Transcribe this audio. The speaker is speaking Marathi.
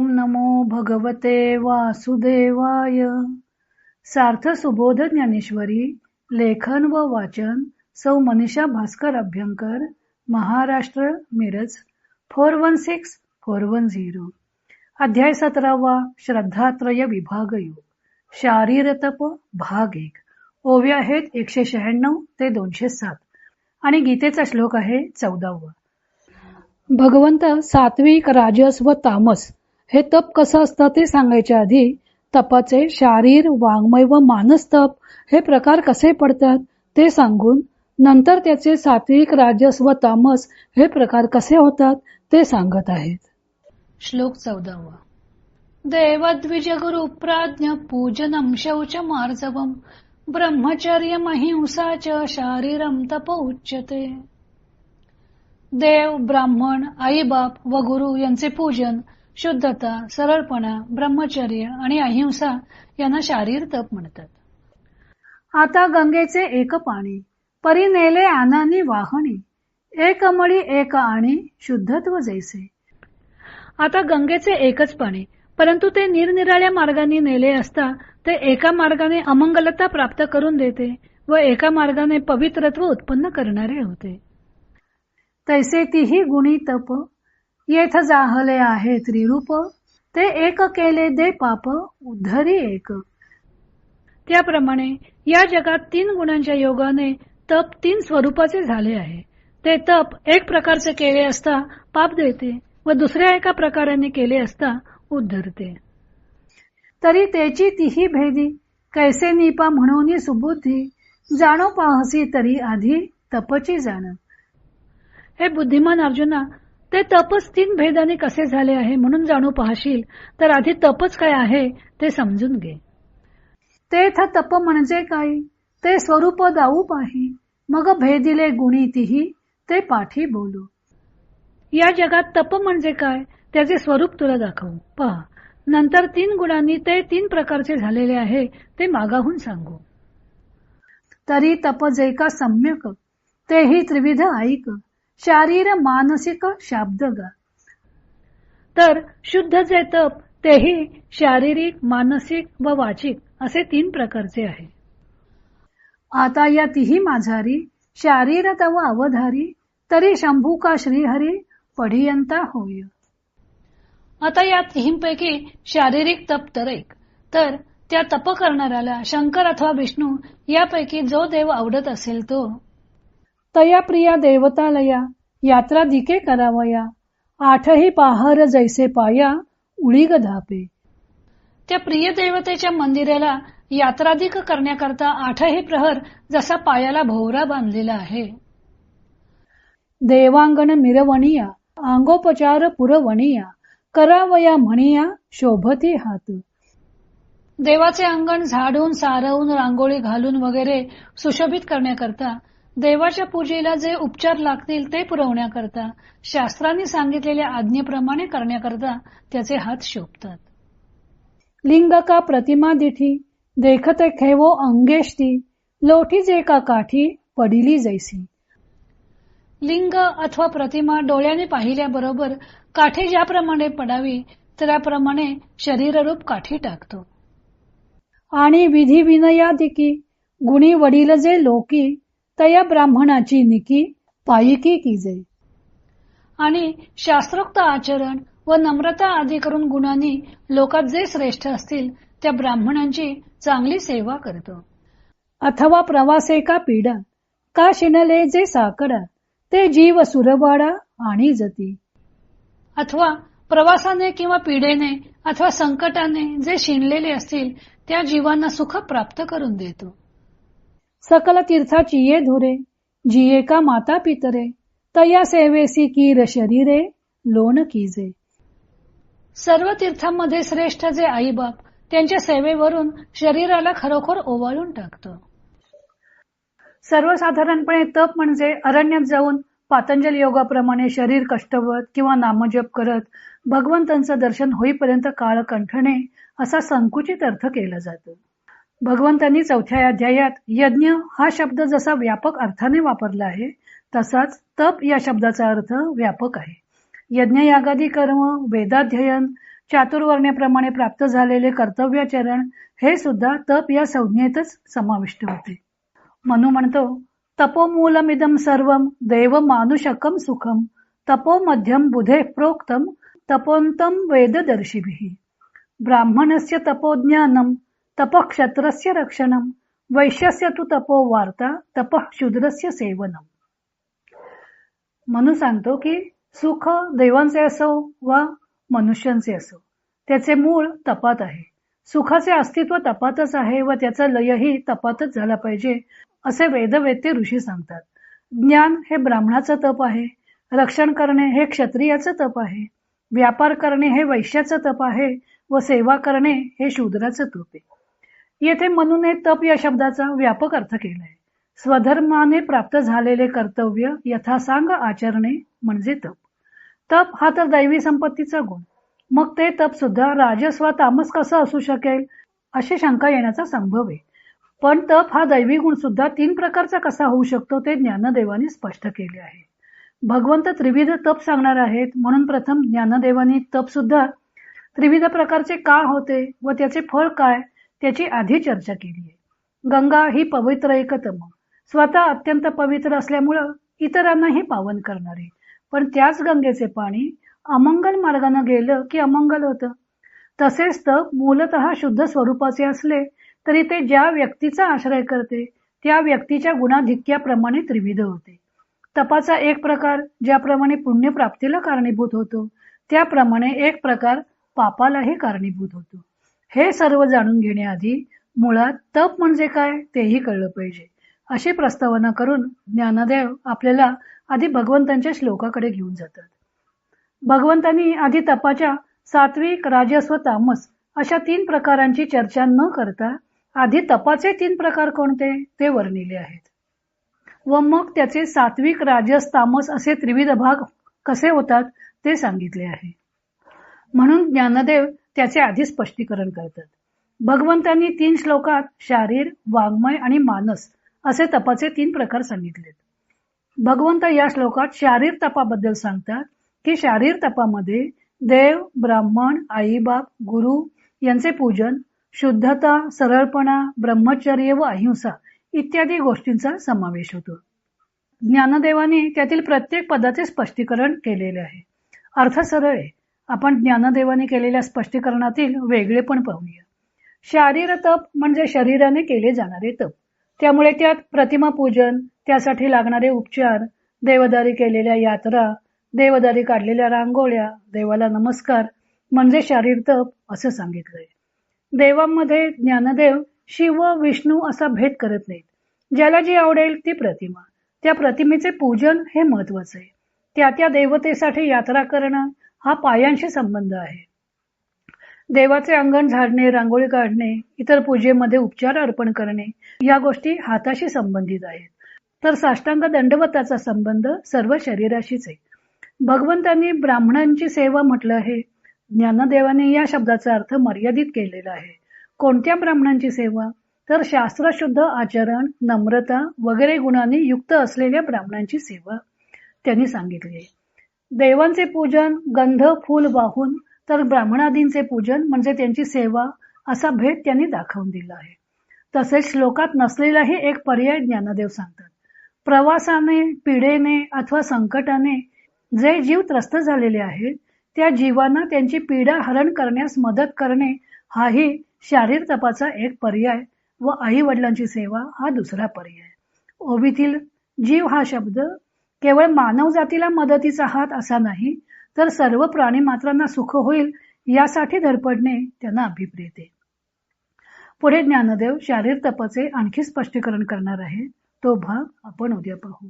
ओम नमो भगवते वासुदेवाय. सार्थ सुबोध ज्ञानेश्वरी लेखन व वाचन सौ Manisha Bhaskar Abhyankar Maharashtra Miraj four one six four one zero. अध्याय सतरावा श्रद्धात्रय विभाग योग. शारीर तप भाग एक. ओव्या आहेत एकशे शहाण्णव ते दोनशे सात. आणि गीतेचा श्लोक आहे चौदावा. भगवंत सात्विक राजस व तामस हे तप कसं असतं ते सांगायच्या आधी तपाचे शारीर वाङ्मय व मानस तप हे प्रकार कसे पडतात ते सांगून नंतर त्याचे सात्विक राजस व तामस हे प्रकार कसे होतात ते सांगत आहेत. श्लोक चौदावा. देवद्विज गुरु प्राज्ञ पूजनम शौच मार्जवम ब्रह्मचर्य महिंसाच च शारीरम तप उच्यते देव ब्राह्मण आई बाप व गुरु यांचे पूजन शुद्धता सरळपणा ब्रह्मचर्य आणि अहिंसा यांना शारीर तप म्हणतात. आता गंगेचे एक पाणी परी नेले आनानी वाहणी एक मळी एक आणि शुद्धत्व जैसे. आता गंगेचे एकच पाणी परंतु ते निरनिराळ्या मार्गाने नेले असता ते एका मार्गाने अमंगलता प्राप्त करून देते व एका मार्गाने पवित्रत्व उत्पन्न करणारे होते. तैसे तीही गुणी तप येथ जाहले आहे त्रिरूप ते एक केले दे पाप उद्धरी एक. त्याप्रमाणे या जगात तीन गुणांच्या योगाने तप तीन स्वरूपाचे झाले आहे. ते तप एक प्रकारचे केले असता पाप देते व दुसऱ्या एका प्रकाराने केले असता उद्धरते. तरी त्याची तिही भेदी कैसे निपा म्हणून सुबुद्धी जाणो पाहसी तरी आधी तपची जाण. हे बुद्धिमान अर्जुना ते तपच तीन भेदाने कसे झाले आहे म्हणून जाणू पाहशील तर आधी तपच काय आहे ते समजून घे. तेथ तप म्हणजे काय? ते स्वरूप दाऊ पाही मग भेदिले गुणी तिही ते पाठी बोलू. या जगात तप म्हणजे काय? त्याचे स्वरूप तुला दाखवू. पहा. नंतर तीन गुणांनी ते तीन प्रकारचे झालेले आहे ते मागाहून सांगू. तरी तप जे का सम्यक तेही त्रिविध ऐक. शारीर मानसिक शाब्द तर शुद्ध जे तप तेही शारीरिक मानसिक व वाचिक असे तीन प्रकारचे आहे. आता या तिही माझारी शारीर तव अवधारी तरी शंभू का श्रीहरी पढियंता होय. आता या तिहींपैकी शारीरिक तप तर एक. तर त्या तप करणाऱ्याला शंकर अथवा विष्णू यापैकी जो देव आवडत असेल तो तया प्रिया देवतालया यात्रा दिके करावया आठही पाहर जैसे पाया उळीग धापे. त्या प्रिय देवतेच्या मंदिराला यात्राधिक करण्याकरता आठही प्रहर जसा पायाला भोवरा बांधलेला आहे. देवांगण मिरवणिया अंगोपचार पुरवणिया करावया म्हणिया शोभती हात. देवाचे अंगण झाडून सारवून रांगोळी घालून वगैरे सुशोभित करण्याकरता देवाच्या पूजेला जे उपचार लागतील ते पुरवण्याकरता शास्त्रांनी सांगितलेल्या आज्ञेप्रमाणे करण्याकरता त्याचे हात शोभतात. लिंग का प्रतिमा दिठी देखते खेवो अंगेष्टी लोठी जे का काठी पडिली जैसी. लिंग अथवा प्रतिमा डोळ्याने पाहिल्याबरोबर काठी ज्याप्रमाणे पडावी त्याप्रमाणे शरीररूप काठी टाकतो. आणि विधी विनयादिकी गुणी वडील जे लोकी तया ब्राह्मणाची निकी पायिकी कीजे आणि शास्त्रोक्त आचरण व नम्रता आदी करून गुणांनी लोकात जे श्रेष्ठ असतील त्या ब्राह्मणांची चांगली सेवा करतो. अथवा प्रवासे का पीडा का शिनले जे साकडा ते जीव सुरवाडा आणि जती. अथवा प्रवासाने किंवा पिढेने अथवा संकटाने जे शिणलेले असतील त्या जीवांना सुख प्राप्त करून देतो. सकल तीर्थाची ये धुरे जिये का माता पितरे तया सेवेसी कीर शरीरे लोण कीजे. सर्व तीर्थांमध्ये श्रेष्ठ जे आईबाप त्यांच्या सेवेवरून शरीराला खरोखर ओवाळून टाकतं. सर्वसाधारणपणे तप म्हणजे अरण्यात जाऊन पातंजल योगाप्रमाणे शरीर कष्टवत किंवा नामजप करत भगवंतांचं दर्शन होईपर्यंत काळ कंठणे असा संकुचित अर्थ केला जातो. भगवंतांनी चौथ्या अध्यायात यज्ञ हा शब्द जसा व्यापक अर्थाने वापरला आहे तसाच तप या शब्दाचा अर्थ व्यापक आहे. यज्ञ यागादी कर्म वेदाध्ययन चातुर्वर्ण्याप्रमाणे प्राप्त झालेले कर्तव्याचरण हे सुद्धा तप या संज्ञेतच समाविष्ट होते. मनू म्हणतो तपोमूलमिदम सर्व देव मानुषकम सुखम तपो मध्यम बुधे प्रोक्तम तपोंतम वेददर्शिभिः। ब्राह्मणस्य तपोज्ञानम तपक्षत्रस्य रक्षणम। वैश्यस्य तु तपो वार्ता तप शूद्रस्य सेवनम। म्हणून सांगतो की सुख देवांचे असो वा मनुष्यांचे असो त्याचे मूळ तपात आहे. सुखाचे अस्तित्व तपातच आहे व त्याचा लयही तपातच झाला पाहिजे असे वेदवेत्ते ऋषी सांगतात. ज्ञान हे ब्राह्मणाचं तप आहे रक्षण करणे हे क्षत्रियाचं तप आहे व्यापार करणे हे वैश्याचं तप आहे व सेवा करणे हे शूद्राचं तप आहे. येथे म्हणून तप या शब्दाचा व्यापक अर्थ केलाय. स्वधर्माने प्राप्त झालेले कर्तव्य यथासांग आचरणे म्हणजे तप. तप हा तर दैवी संपत्तीचा गुण. मग ते तप सुद्धा राजस्व तामस कसं असू शकेल अशी शंका येण्याचा संभव आहे. पण तप हा दैवी गुण सुद्धा तीन प्रकारचा कसा होऊ शकतो ते ज्ञानदेवाने स्पष्ट केले आहे. भगवंत त्रिविध तप सांगणार आहेत. म्हणून प्रथम ज्ञानदेवानी तप सुद्धा त्रिविध प्रकारचे का होते व त्याचे फळ काय त्याची आधी चर्चा केली आहे. गंगा ही पवित्र एकतम. स्वतः अत्यंत पवित्र असल्यामुळं इतरांनाही पावन करणारे. पण त्याच गंगेचे पाणी अमंगल मार्गाने गेलं की अमंगल होतं. तसेच तर मूलत शुद्ध स्वरूपाचे असले तरी ते ज्या व्यक्तीचा आश्रय करते त्या व्यक्तीच्या गुणाधिक्याप्रमाणे त्रिविध होते. तपाचा एक प्रकार ज्याप्रमाणे पुण्यप्राप्तीला कारणीभूत होतो त्याप्रमाणे एक प्रकार पापालाही कारणीभूत होतो. हे सर्व जाणून घेण्याआधी मुळात तप म्हणजे काय तेही कळलं पाहिजे. अशी प्रस्तावना करून ज्ञानदेव आपल्याला आधी भगवंतांच्या श्लोकाकडे घेऊन जातात. भगवंतांनी आधी तपाच्या सात्विक राजस्व तामस अशा तीन प्रकारांची चर्चा न करता आधी तपाचे तीन प्रकार कोणते ते वर्णिले आहेत. व मग त्याचे सात्विक राजस तामस असे त्रिविध भाग कसे होतात ते सांगितले आहे. म्हणून ज्ञानदेव त्याचे आधी स्पष्टीकरण करतात. भगवंतांनी तीन श्लोकात शारीर वाङ्मय आणि मानस असे तपाचे तीन प्रकार सांगितलेत. भगवंत या श्लोकात शारीर तपाबद्दल सांगतात की शारीर तपामध्ये देव ब्राह्मण आईबाप गुरु यांचे पूजन शुद्धता सरळपणा ब्रह्मचर्य व अहिंसा इत्यादी गोष्टींचा समावेश होतो. ज्ञानदेवाने त्यातील प्रत्येक पदाचे स्पष्टीकरण केलेले आहे. अर्थ सरळ आहे. आपण ज्ञानदेवाने केलेल्या स्पष्टीकरणातील वेगळे पण पाहूया. शारीर तप म्हणजे शरीराने केले जाणारे तप. त्यामुळे त्यात प्रतिमा पूजन त्यासाठी लागणारे उपचार देवदारी केलेल्या यात्रा देवदारी काढलेल्या रांगोळ्या देवाला नमस्कार म्हणजे शारीर तप असं सांगितलंय. देवांमध्ये ज्ञानदेव शिव विष्णू असा भेद करत नाहीत. ज्याला जी आवडेल ती प्रतिमा. त्या प्रतिमेचे पूजन हे महत्त्वाचे आहे. त्या त्या देवतेसाठी यात्रा करणं हा पायांशी संबंध आहे. देवाचे अंगण झाडणे रांगोळी काढणे इतर पूजेमध्ये उपचार अर्पण करणे या गोष्टी हाताशी संबंधित आहेत. तर साष्टांग दंडवताचा संबंध सर्व शरीराशीच आहे. भगवंतांनी ब्राह्मणांची सेवा म्हटलं आहे. ज्ञानदेवाने या शब्दाचा अर्थ मर्यादित केलेला आहे. कोणत्या ब्राह्मणांची सेवा? तर शास्त्रशुद्ध आचरण नम्रता वगैरे गुणांनी युक्त असलेल्या ब्राह्मणांची सेवा त्यांनी सांगितली देवांचे पूजन गंध फूल वाहून तर ब्राह्मणादींचे पूजन म्हणजे त्यांची सेवा असा भेद त्यांनी दाखवून दिला आहे. तसेच श्लोकात नसलेलाही एक पर्याय ज्ञानदेव सांगतात. प्रवासाने पिढेने अथवा संकटाने जे जीव त्रस्त झालेले आहेत त्या जीवांना त्यांची पीडा हरण करण्यास मदत करणे हाही शारीर तपाचा एक पर्याय व आई वडिलांची सेवा हा दुसरा पर्याय. ओबीतील जीव हा शब्द केवळ मानव जातीला मदतीचा हात असा नाही तर सर्व प्राणी मात्रांना सुख होईल यासाठी धडपडणे त्यांना अभिप्रेते पुढे ज्ञानदेव शारीर तपाचे आणखी स्पष्टीकरण करणार आहे. तो भाग आपण उद्या पाहू.